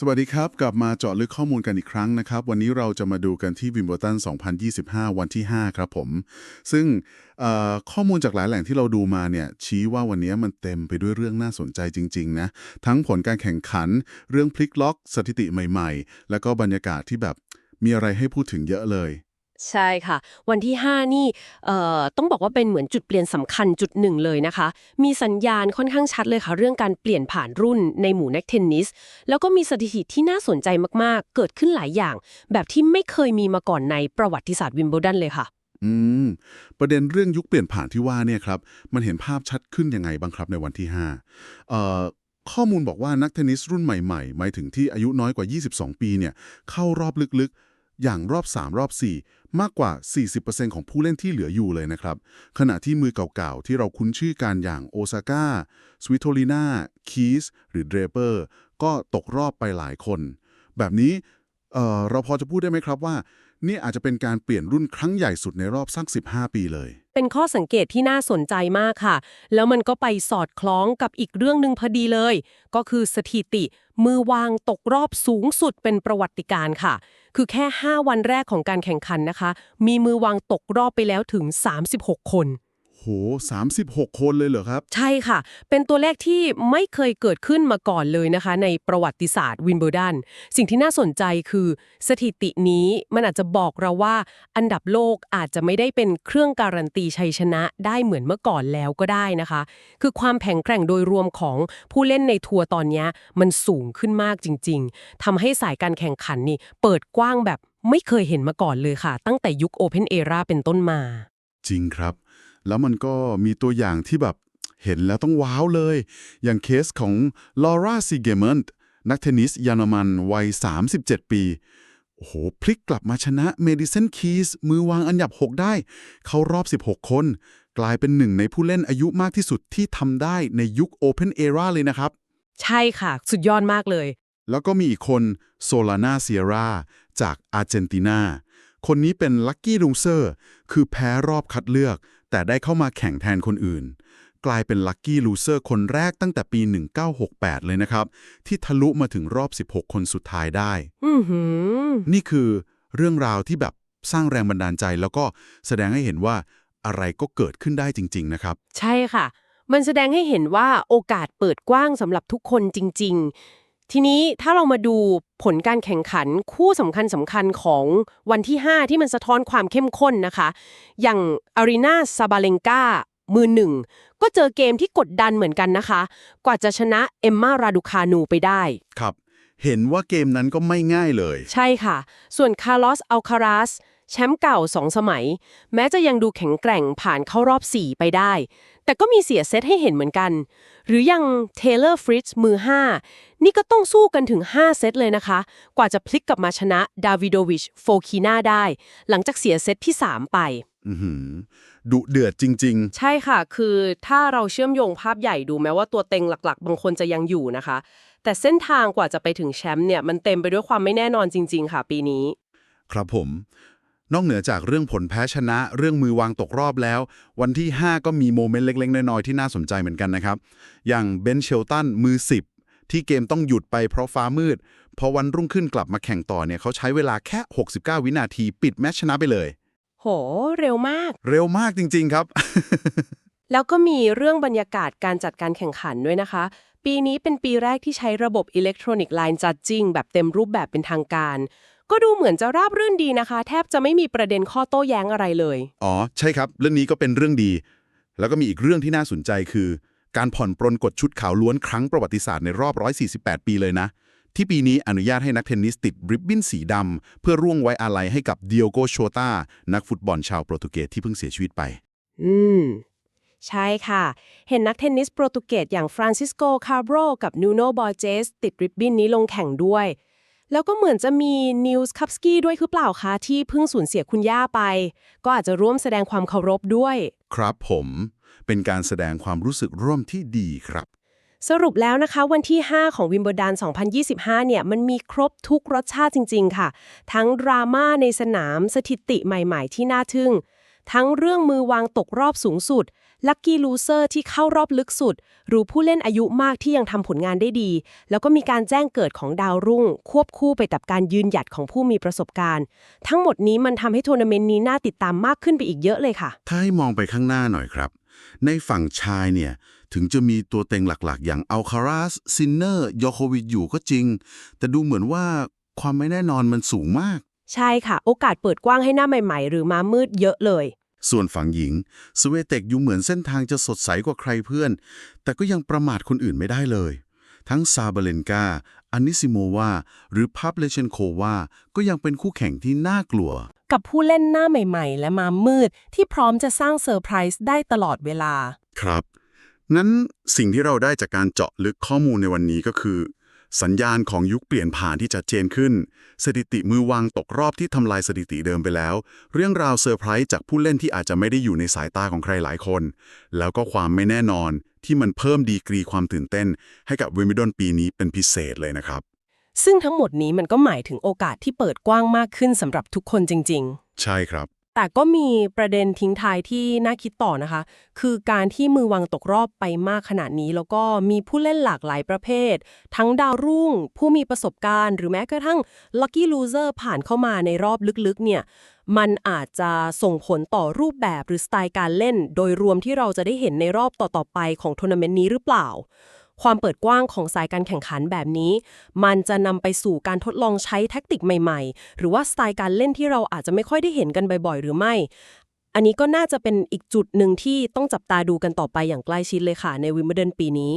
สวัสดีครับ กลับมาเจาะลึกข้อมูลกันอีกครั้งนะครับ วันนี้เราจะมาดูกันที่วิมเบลตัน 2025 วันที่ 5 ครับผม ซึ่งข้อมูลจากหลายแหล่งที่เราดูมาเนี่ยชี้ว่าวันนี้มันเต็มไปด้วยเรื่องน่าสนใจจริง ๆ นะ ทั้งผลการแข่งขัน เรื่องพลิกล็อก สถิติใหม่ ๆ แล้วก็บรรยากาศที่แบบมีอะไรให้พูดถึงเยอะเลย ใช่ค่ะ วันที่ 5 นี่เอ่อต้องบอกว่าเป็นเหมือนจุดเปลี่ยนสำคัญจุดหนึ่งเลยนะคะ มีสัญญาณค่อนข้างชัดเลยค่ะ เรื่องการเปลี่ยนผ่านรุ่นในหมู่นักเทนนิส แล้วก็มีสถิติที่น่าสนใจมากๆ เกิดขึ้นหลายอย่าง แบบที่ไม่เคยมีมาก่อนในประวัติศาสตร์วิมเบิลดันเลยค่ะ อืม ประเด็นเรื่องยุคเปลี่ยนผ่านที่ว่าเนี่ยครับ มันเห็นภาพชัดขึ้นยังไงบ้างครับในวันที่5เอ่อข้อมูลบอกว่านักเทนนิสรุ่นใหม่ๆหมายถึงที่อายุน้อยกว่า 22 ปีเนี่ยเข้ารอบลึกๆ อย่างรอบ 3 รอบ 4 มากกว่า 40%ของผู้เล่นที่เหลืออยู่เลยนะครับ ขณะที่มือเก่าๆ ที่เราคุ้นชื่อกันอย่างโอซาก้าสวิโตลิน่าคีสหรือเดรเปอร์ก็ตกรอบไปหลายคน แบบนี้เเราพอจะพูดได้ไหมครับว่า นี่อาจจะเป็นการเปลี่ยนรุ่นครั้งใหญ่สุดในรอบสัก 15 ปีเลย เป็นข้อสังเกตที่น่าสนใจมากค่ะ แล้วมันก็ไปสอดคล้องกับอีกเรื่องหนึ่งพอดีเลย ก็คือสถิติมือวางตกรอบสูงสุดเป็นประวัติการ์ค่ะ คือแค่ 5 วันแรกของการแข่งขันนะคะ มีมือวางตกรอบไปแล้วถึง 36 คน ห36 คนเลยเหรอครับ ใช่ค่ะ เป็นตัวเลขที่ไม่เคยเกิดขึ้นมาก่อนเลยนะคะ ในประวัติศาสตร์วินเบิลดัน สิ่งที่น่าสนใจคือสถิตินี้มันอาจจะบอกเราว่า อันดับโลกอาจจะไม่ได้เป็นเครื่องการันตีชัยชนะได้เหมือนเมื่อก่อนแล้วก็ได้นะคะ คือความแข็งแกร่งโดยรวมของผู้เล่นในทัวร์ตอนเนี้ยมันสูงขึ้นมากจริง ๆทำให้สายการแข่งขันนี่เปิดกว้างแบบไม่เคยเห็นมาก่อนเลยค่ะ ตั้งแต่ยุค Open Era เป็นต้นมา จริงครับ แล้วมันก็มีตัวอย่างที่แบบเห็นแล้วต้องว้าวเลย อย่างเคสของลอร่าซีเกมนต์นักเทนนิสเยอรมันวัย 37 ปี โอ้โห พลิกกลับมาชนะเมดิสันคีสมือวางอันดับ 6 ได้ เข้ารอบ 16 คน กลายเป็นหนึ่งในผู้เล่นอายุมากที่สุดที่ทำได้ในยุค Open Era เลยนะครับ ใช่ค่ะ สุดยอดมากเลย แล้วก็มีอีกคนโซลานาเซียราจากอาร์เจนตินาคนนี้เป็นลั c กี้ลุงเซอร์ คือแพ้รอบคัดเลือก แต่ได้เข้ามาแข่งแทนคนอื่น กลายเป็นลั c กี้ลูเซอร์คนแรกตั้งแต่ปี 1968 เลยนะครับ ที่ทะลุมาถึงรอบ 16 คนสุดท้ายได้อือหือนี่คือเรื่องราวที่แบบสร้างแรงบันดาลใจ แล้วก็แสดงให้เห็นว่าอะไรก็เกิดขึ้นได้จริง ๆ นะครับ ใช่ค่ะ มันแสดงให้เห็นว่าโอกาสเปิดกว้างสำหรับทุกคนจริง ๆ ทีนี้ถ้าเรามาดูผลการแข่งขันคู่สำคัญสำคัญของวันที่ 5 ที่มันสะท้อนความเข้มข้นนะคะ อย่างอารีนาซาบาเลงกามือหนึ่ง ก็เจอเกมที่กดดันเหมือนกันนะคะ กว่าจะชนะเอมมาราดูคานูไปได้ ครับ เห็นว่าเกมนั้นก็ไม่ง่ายเลย ใช่ค่ะ ส่วนคาร์ลอสอัลคาราส แชมป์เก่าสองสมัย แม้จะยังดูแข็งแกร่งผ่านเข้ารอบ 4 ไปได้ แต่ก็มีเสียเซตให้เห็นเหมือนกัน หรือยังเทเลอร์ฟริตซ์มือ 5 นี่ก็ต้องสู้กันถึง 5 เซตเลยนะคะ กว่าจะพลิกกลับมาชนะดาวิโดวิชโฟคีนาได้ หลังจากเสียเซตที่ 3 ไปอือหือดุเดือดจริงใช่ค่ะ คือถ้าเราเชื่อมโยงภาพใหญ่ดูแม้ว่าตัวเต็งหลักๆ บางคนจะยังอยู่นะคะ แต่เส้นทางกว่าจะไปถึงแชมป์เนี่ยมันเต็มไปด้วยความไม่แน่นอนจริง ๆ ค่ะ ปีนี้ๆครับผม นอกเหนือจากเรื่องผลแพ้ชนะ เรื่องมือวางตกรอบแล้ว วันที่ 5 ก็มีโมเมนต์เล็ก ๆ น้อย ๆ ที่น่าสนใจเหมือนกันนะครับ อย่างเบนเชลตันมือ 10 ที่เกมต้องหยุดไปเพราะฟ้ามืด พอวันรุ่งขึ้นกลับมาแข่งต่อเนี่ยเขาใช้เวลาแค่ 69 วินาทีปิดแมตชชนะไปเลย โห เร็วมาก เร็วมากจริง ๆ ครับ แล้วก็มีเรื่องบรรยากาศการจัดการแข่งขันด้วยนะคะ ปีนี้เป็นปีแรกที่ใช้ระบบอิเล็กทรอนิกส์ไลน์จัดจิ้งแบบเต็มรูปแบบเป็นทางการ ก็ดูเหมือนจะราบรื่นดีนะคะ แทบจะไม่มีประเด็นข้อโต้แย้งอะไรเลย อ๋อ ใช่ครับ เรื่องนี้ก็เป็นเรื่องดี แล้วก็มีอีกเรื่องที่น่าสนใจคือ การผ่อนปรนกฎชุดขาวล้วนครั้งประวัติศาสตร์ในรอบ 148 ปีเลยนะ ที่ปีนี้อนุญาตให้นักเทนนิสติดริบบิ้นสีดำเพื่อร่วงไว้อาลัยให้กับเดียโกโชตานักฟุตบอลชาวโปรตุเกสที่เพิ่งเสียชีวิตไป อืมใช่ค่ะ เห็นนักเทนนิสโปรตุเกสอย่างฟรานซิสโก คาร์โบรกับนูโนบอร์เจสติดริบบิ้นนี้ลงแข่งด้วย แล้วก็เหมือนจะมีนิวส์คัพสกี้ด้วยคือเปล่าคะที่เพิ่งสูญเสียคุณย่าไป ก็อาจจะร่วมแสดงความเคารพด้วย ครับผม เป็นการแสดงความรู้สึกร่วมที่ดีครับ สรุปแล้วนะคะ วันที่ 5 ของวิมเบิลดัน 2025 เนี่ย มันมีครบทุกรสชาติจริง ๆ ค่ะ ทั้งดราม่าในสนามสถิติใหม่ ๆ ที่น่าทึ่ง ทั้งเรื่องมือวางตกรอบสูงสุด ลัคกี้ลูเซอร์ที่เข้ารอบลึกสุด หรือผู้เล่นอายุมากที่ยังทำผลงานได้ดี แล้วก็มีการแจ้งเกิดของดาวรุ่ง ควบคู่ไปกับการยืนหยัดของผู้มีประสบการณ์ ทั้งหมดนี้มันทำให้ทัวร์นาเมนต์นี้น่าติดตามมากขึ้นไปอีกเยอะเลยค่ะ ถ้าให้มองไปข้างหน้าหน่อยครับ ในฝั่งชายเนี่ยถึงจะมีตัวเต็งหลักๆ อย่างอัลคาราสซินเนอร์ยอโควิดอยู่ก็จริง แต่ดูเหมือนว่าความไม่แน่นอนมันสูงมาก ใช่ค่ะ โอกาสเปิดกว้างให้หน้าใหม่ ๆ หรือมามืดเยอะเลย ส่วนฝั่งหญิงสเวเต็กอยู่เหมือนเส้นทางจะสดใสกว่าใครเพื่อน แต่ก็ยังประมาทคนอื่นไม่ได้เลย ทั้งซาบาเลนกาอานิซิโมวาหรือพับเลเชนโควาก็ยังเป็นคู่แข่งที่น่ากลัว กับผู้เล่นหน้าใหม่ๆ และมามืดที่พร้อมจะสร้างเซอร์ไพรส์ได้ตลอดเวลา ครับงั้นสิ่งที่เราได้จากการเจาะลึกข้อมูลในวันนี้ก็คือ สัญญาณของยุคเปลี่ยนผ่านที่ชัดเจนขึ้น สถิติมือวางตกรอบที่ทำลายสถิติเดิมไปแล้ว เรื่องราวเซอร์ไพรส์จากผู้เล่นที่อาจจะไม่ได้อยู่ในสายตาของใครหลายคน แล้วก็ความไม่แน่นอนที่มันเพิ่มดีกรีความตื่นเต้น ให้กับวิม b ลดอนปีนี้เป็นพิเศษเลยนะครับ ซึ่งทั้งหมดนี้มันก็หมายถึงโอกาสที่เปิดกว้างมากขึ้นสำหรับทุกคนจริง ๆ ใช่ครับ แต่ก็มีประเด็นทิ้งท้ายที่น่าคิดต่อนะคะ คือการที่มือวางตกรอบไปมากขนาดนี้ แล้วก็มีผู้เล่นหลากหลายประเภท ทั้งดาวรุ่ง ผู้มีประสบการณ์ หรือแม้กระทั่ง Lucky Loser ผ่านเข้ามาในรอบลึกๆ เนี่ย มันอาจจะส่งผลต่อรูปแบบหรือสไตล์การเล่น โดยรวมที่เราจะได้เห็นในรอบต่อๆไปของทัวร์นาเมนต์นี้หรือเปล่า ความเปิดกว้างของสายการแข่งขันแบบนี้ มันจะนำไปสู่การทดลองใช้แท็กติกใหม่ๆ หรือว่าสไตล์การเล่นที่เราอาจจะไม่ค่อยได้เห็นกันบ่อยๆ หรือไม่ อันนี้ก็น่าจะเป็นอีกจุดหนึ่งที่ต้องจับตาดูกันต่อไปอย่างใกล้ชิดเลยค่ะในวิมเบิลดนปีนี้